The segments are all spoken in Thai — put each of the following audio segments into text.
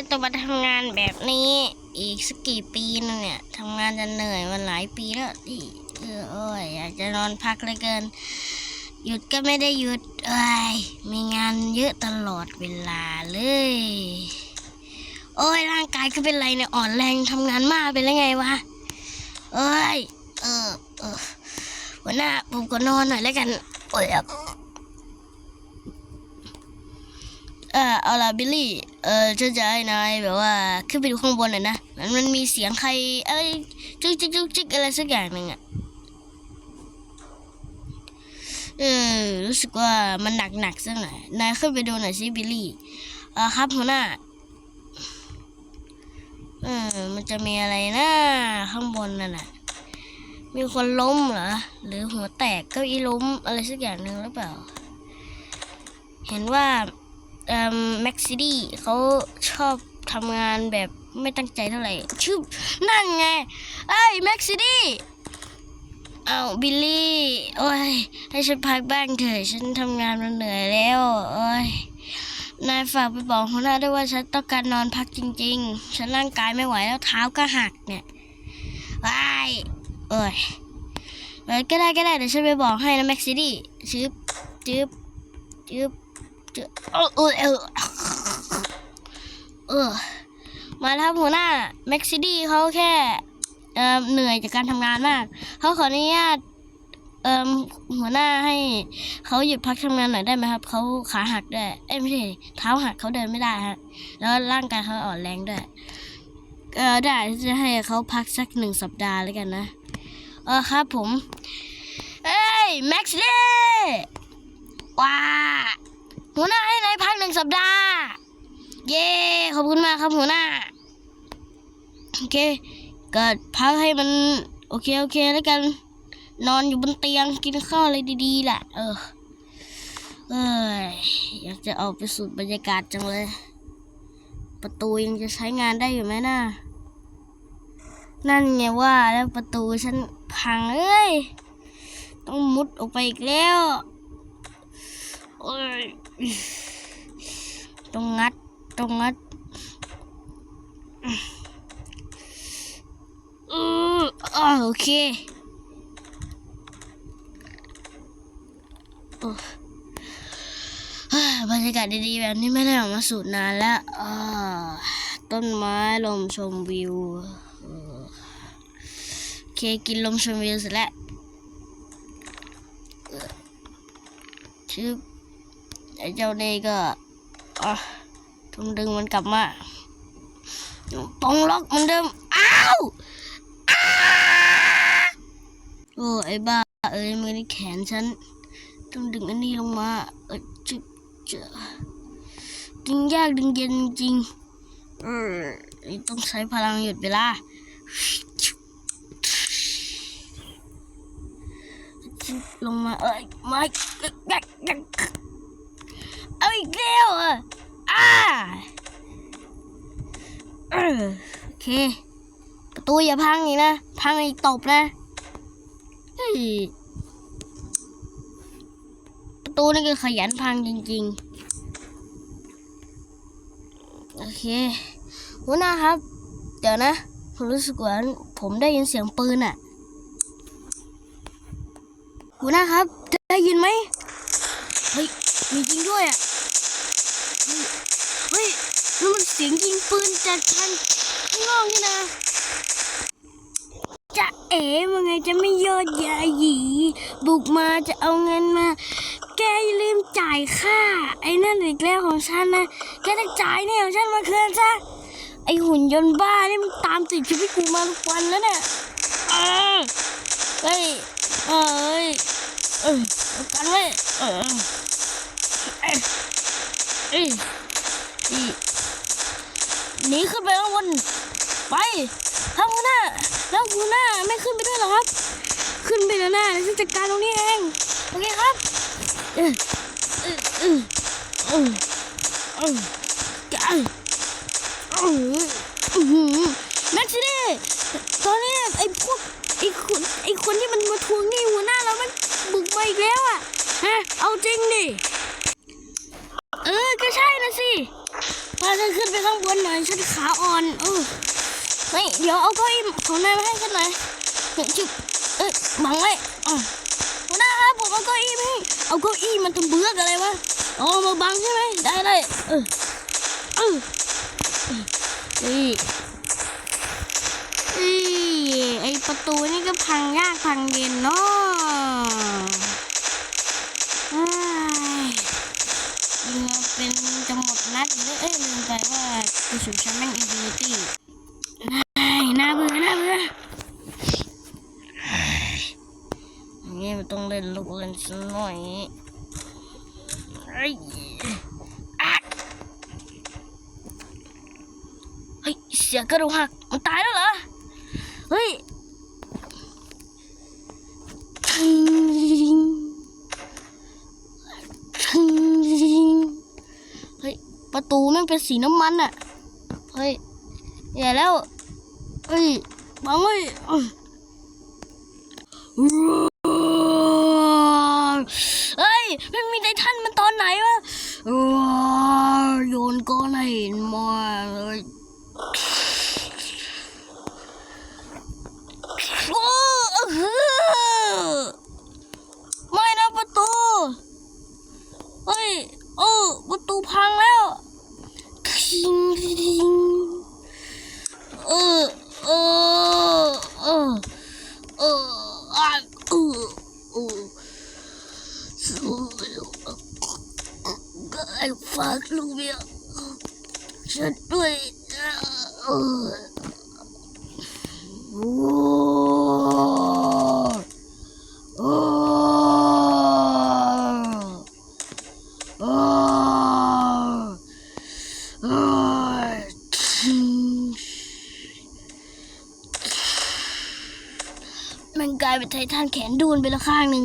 จะต้องมาทำงานแบบนี้ อีกสักกี่ปีนึงเนี่ยทำงานจะเหนื่อยมาหลายปีแล้วที่เออโอ้ยอยากจะนอนพักเลยเกิน หยุดก็ไม่ได้หยุดเอ้ยมีงานเยอะตลอดเวลาเลย โอ้ยร่างกายก็เป็นไรเนี่ยอ่อนแรงทำงานมากเป็นไรไงวะเอ้ยเออเออหัวหน้าผมก็นอนหน่อยแล้วกันโอ้ยเออเอาล่ะบิลลี่ เออฉันจะให้นายแบบว่าขึ้นไปดูข้างบนหน่อยนะมันมันมีเสียงใครอะไรจุกจิกจุกจิกอะไรสักอย่างหนึ่งอะเออรู้สึกว่ามันหนักหนักสักหน่อยนายขึ้นไปดูหน่อยสิบิลลี่อ่าครับหัวหน้าเออมันจะมีอะไรนะข้างบนนั่นน่ะ มีคนล้มเหรอหรือหัวแตกเก้าอี้ล้มอะไรสักอย่างหนึ่งหรือเปล่า เห็นว่า แม็กซิดี้เขาชอบทำงานแบบไม่ตั้งใจเท่าไหร่ชื่อนั่นไงไอ้แม็กซิดี้เอาบิลลี่โอ้ยให้ฉันพักบ้างเถอะฉันทำงานมาเหนื่อยแล้วโอ้ยนายฝากไปบอกหัวหน้าด้วยว่าฉันต้องการนอนพักจริง ๆ ฉันร่างกายไม่ไหวแล้วเท้าก็หักเนี่ยว้ายโอ้ยก็ได้ก็ได้เดี๋ยวฉันไปบอกให้นะแม็กซิดี้จึ๊บจึ๊บจึ๊บบ เออเออเออเออมาแล้วครับหัวหน้าแม็กซิดี้เขาแค่เออเหนื่อยจากการทำงานมาก เขาขออนุญาตเออหัวหน้าให้เขาหยุดพักทำงานหน่อยได้ไหมครับ เขาขาหักด้วยเอ้ยไม่ใช่เท้าหักเขาเดินไม่ได้ฮะ แล้วร่างกายเขาอ่อนแรงด้วยเออได้จะให้เขาพักสักหนึ่งสัปดาห์แล้วกันนะ เออครับผม เอ้ยแม็กซ์เด้ว้า หัวหน้าให้นายพักหนึ่งสัปดาห์ เย้ขอบคุณมากครับหัวหน้า โอเคก็พักให้มัน โอเคโอเคแล้วกัน นอนอยู่บนเตียงกินข้าวอะไรดีๆแหละเออเอ้ยอยากจะออกไปสูดบรรยากาศจังเลย ประตูยังจะใช้งานได้อยู่ไหมนะ่ะนั่นไงว่าแล้วประตูฉันพังเอ้ย ต้องมุดออกไปอีกแล้ว โอ้ย ต้องงัดต้องงัดอือโอเคโอ้อ่าบรรยากาศดีๆแบบนี้ไม่ได้ออกมาสูตรนานแล้วต้นไม้ลมชมวิวเออโอเคกินลมชมวิวเสร็จแล้วชื่อ ไอ้เจ้านี่ก็อะต้องดึงมันกลับมาปองล็อกมือนเดิม อ้าวโอ้ไอ้บ้า เอ้ยมือในแขนฉัน ต้องดึงอันนี้ลงมาเออจึ๊บเจอดึงยากดึงเย็นจริงเออต้องใช้พลังหยุดเวลาลงมาเอ้ยไม่ เอาอีกแล้วอะอ่าโอเค ประตูอย่าพังอีกนะ พังอีกตบนะประตูนี่ก็ขยันพังจริง ๆ โอเคหัวหน้าครับ เดี๋ยวนะผมรู้สึกว่าผมได้ยินเสียงปืนอะหัวหน้าครับ ได้ยินไหมเฮ้ยมีจริงด้วยอะเฮ้ยเฮ้ยนั่นมันเสียงยิงปืนจากทางข้างนอกนี่นะ จะเอ๋ว่าไงจะไม่ยอดยาหยี บุกมาจะเอาเงินมา แกอย่าลืมจ่ายค่า ไอ้นั่นอีกแล้วของฉันนะ แกต้องจ่ายเนี่ยของฉันมาคืนซะ ไอหุ่นยนต์บ้านี่มันตามติดชีวิตกูมาทุกวันแล้วเนี่ยเออเฮ้ยเอ้ยเออเอากันไว้เออเอ้ยเอ้ย หนีขึ้นไปข้างบนไปครับหัวหน้าแล้วหัวหน้าไม่ขึ้นไปด้วยหรอครับ ขึ้นไปแล้วหน้าแล้วฉันจัดการตรงนี้เองโอเคครับออเออเออเออเออกันเอออื้อหือแม็กซ์นี่ตอนนี้ไอ้พวกไอ้คนไอ้คนที่มันมาทวงหนี้หัวหน้าเรามันบุกมาอีกแล้วอะฮะเอาจริงดิเออก็ใช่นะสิ ไปาฉันขึ้นไปข้างบนหน่อยฉันขาอ่อนเออเฮ้ยเดี๋ยวเอาเก้าอี้ของนายมาให้ฉันหน่อยเฮ้ยจุ๊บเอ้ยบังไว้อะหัวหน้าครับผมเอาเก้าอี้มาให้เอาเก้าอี้มันจะเบื่ออะไรวะเอามาบังใช่ไหมได้ได้เออเออเฮ้ยเอ้ยไอประตูนี่ก็พังยากพังเย็นเนาะเอ้ย ยิงมา เป็นจะหมดนัดเลยเอ้ยลืมไปว่ากระสุนฉันแม่งอินฟินิตี้น่าเบื่อน่าเบื่ออย่างนี้มันต้องเล่นลูกเล่นสักหน่อยเฮ้ยอะเฮ้ยเสียกระดูกหักมันตายแล้วเหรอ เฮ้ยทิงทิง เฮ้ย ประตูแม่งเป็นสีน้ำมันอะเฮ้ยอย่าแล้วเฮ้ยบังเฮ้ยเฮ้ยไม่มีไททันมันตอนไหนวะโยนก้อนให้เห็นมาเลยโอ้อื้อไม่นะประตู เฮ้ย เออประตูพังแล้วทิงทิงเออ เออ เออ เอออะเออเออสู้ก็ไอ้ฝากลูกเมีย ฉันด้วยเออโอ้โอ้ Oh. Oh. มันกลายเป็นไททันแขนดูนไปละข้างหนึ่ง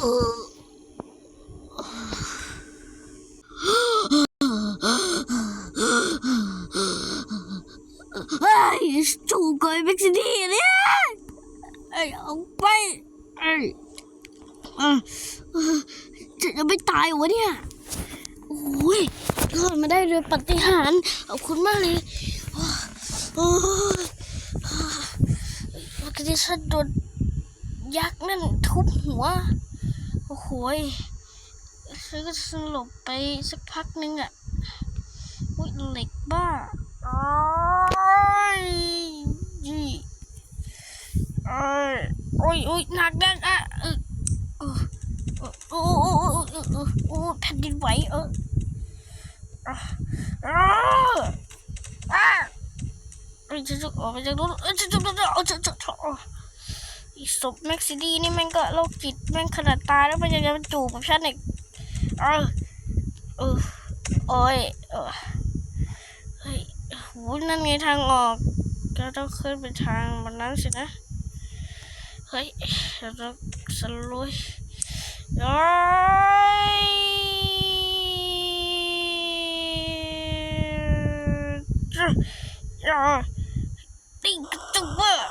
เฮ้ยจูกอยเม็กซิตี้เนี่ยเอ้ยเอาไปเอ้ยอะจะจะไม่ตายวะเนี่ย โอ้ยรอดมาได้โดยปฏิหารขอบคุณมากเลย โอ้ยเม็กที่ฉันโดนยักษ์นั่นทุบหัว หยฉันก็สลบไปสักพักนึงอะอุ้ยเหล็กบ้าโอ้ยจีโอ้ยโอ้ยโอ้ยหนักนักอะเออโอ้โอ้โอ้โอ้โอ้แผ่นดินไหวเอออะอะอะเอ้ยจะจะออกไปจากนู้นเอ้ยจะจะจะจะเอาจะจะจะเอีศพแม็กซิดี้นี่แม่งก็โรคจิตแม่งขนาดตายแล้วมันยังจะมาจูบกับฉันอีกเออเออโอ้ยเออเฮ้ยโหนั่นไงทางออกก็ต้องขึ้นไปทางมันนั้นสินะ เฮ้ยเราต้องสลุยโอ้ยจ้ะจ้ะติ๊กจุ๊บเบอร์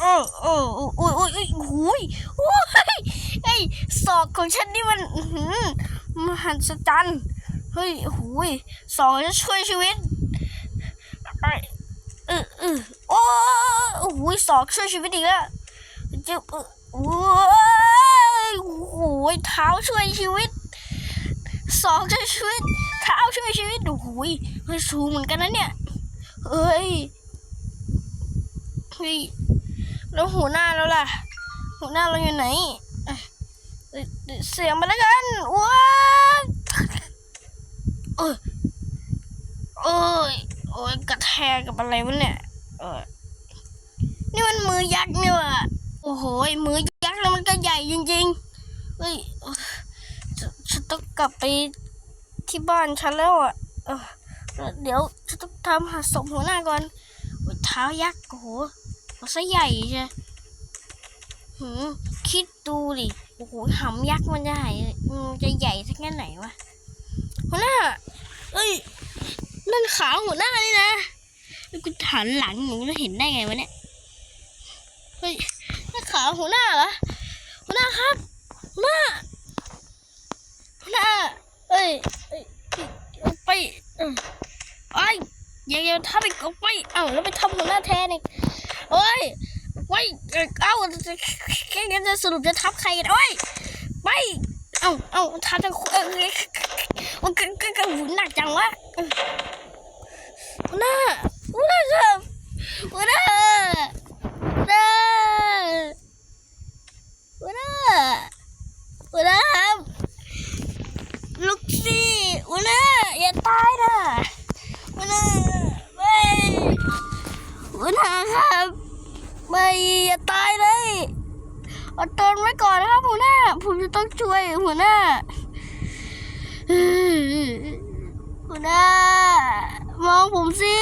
โอ้โอ้โอ้โอ้ยโอ้ยโอ้ยโอ้ยโอ้ยไอศอกของฉันนี่มันหือมหัศจรรย์เฮ้ยโอ้ยศอกจะช่วยชีวิตไอเออเออโอ้โอ้ยศอกช่วยชีวิตอีกแล้วจะโอ้ยโอ้โหเท้าช่วยชีวิตสองช่วยชีวิตเท้าช่วยชีวิตโอ้โหเฮ้ยสูงเหมือนกันนะเนี่ยเฮ้ยเฮ้ย แล้วหัวหน้าเราล่ะหัวหน้าเราอยู่ไหนเออเสียงมาแล้วกันว้าเอยโอ้ยโอ้ยกระแทกกับอะไรวะเนี่ยเออนี่มันมือยักษ์นี่ว่ะโอ้โหมือยักษ์แล้วมันก็ใหญ่จริงๆเฮ้ยฉันฉันต้องกลับไปที่บ้านฉันแล้วอะเออเดี๋ยวฉันต้องทำหาศพหัวหน้าก่อนเท้ายักษ์โอ้โห มันซะใหญ่ใช่หืมคิดดูดิโอ้โหหำยักษ์มันจะใหญ่มันจะใหญ่สักแค่ไหนวะหัวหน้าเอ้ยนั่นขาหัวหน้านี่นะแล้วกูหันหลังหนูจะเห็นได้ไงวะเนี่ยเฮ้ยนั่นขาหัวหน้าเหรอหัวหน้าครับหัวหน้าหัวหน้าเอ้ยเอ้ยเอ้ยเอาไปเอ้ยอย่าอย่าทำอีกเอาไปเอ้าแล้วไปทำหัวหน้าแทนอีก โอ้ยไว้เอ้าแค่นี้จะสรุปจะทับใครกันโอ้ยไปเอ้าเอ้าทับทั้งคู่เอ้ยมันก็ก็ก็หุ่นหนักจังวะหัวหน้าหัวหน้าครับหัวหน้า หัวหน้าหัวหน้าหัวหน้าครับลุกสิหัวหน้าอย่าตายนะหัวหน้าไม่หัวหน้าครับไม่อย่าตายเลยอดทนไว้ก่อนนะครับหัวหน้า ผมจะต้องช่วยหัวหน้าหัวหน้ามองผมสิ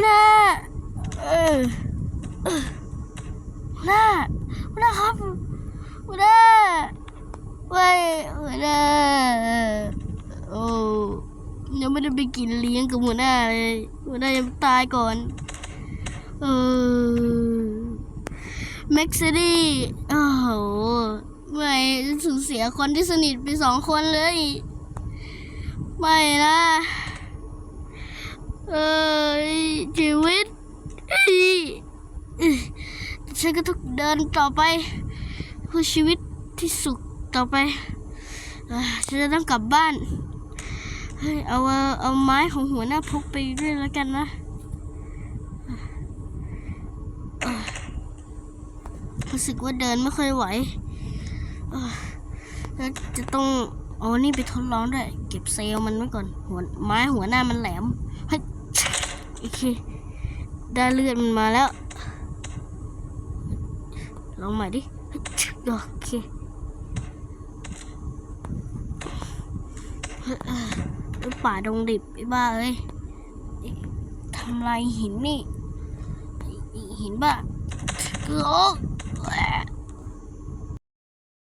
หัวหน้าเออหัวหน้าหัวหน้าครับหัวหน้าไม่หัวหน้าโอ้ยังไม่ได้ไปกินเลี้ยงกับหัวหน้าเลยหัวหน้ายังตายก่อน เออแม็กซ์ดี้โอ้โหไม่สูญเสียคนที่สนิทไปสองคนเลย ไม่นะเอ้ย ชีวิตฉันก็ต้องเดินต่อไปเพื่อชีวิตที่สุขต่อไปอฉันจะต้องกลับบ้านเฮ้ยเอาเอาไม้ของหัวหน้าพกไปด้วยแล้วกันนะรู้สึกว่าเดินไม่ค่อยไหวแล้วจะต้องเอานี่ไปทดลองด้วย เก็บเซลล์มันไว้ก่อนหัวไม้หัวหน้ามันแหลมเฮ้ย โอเค ได้เลือดมันมาแล้ว ลองใหม่ดิ โอเคป่าดงดิบไอ้บ้าเอ้ยทำลายหินนี่ หินบ้าโอ้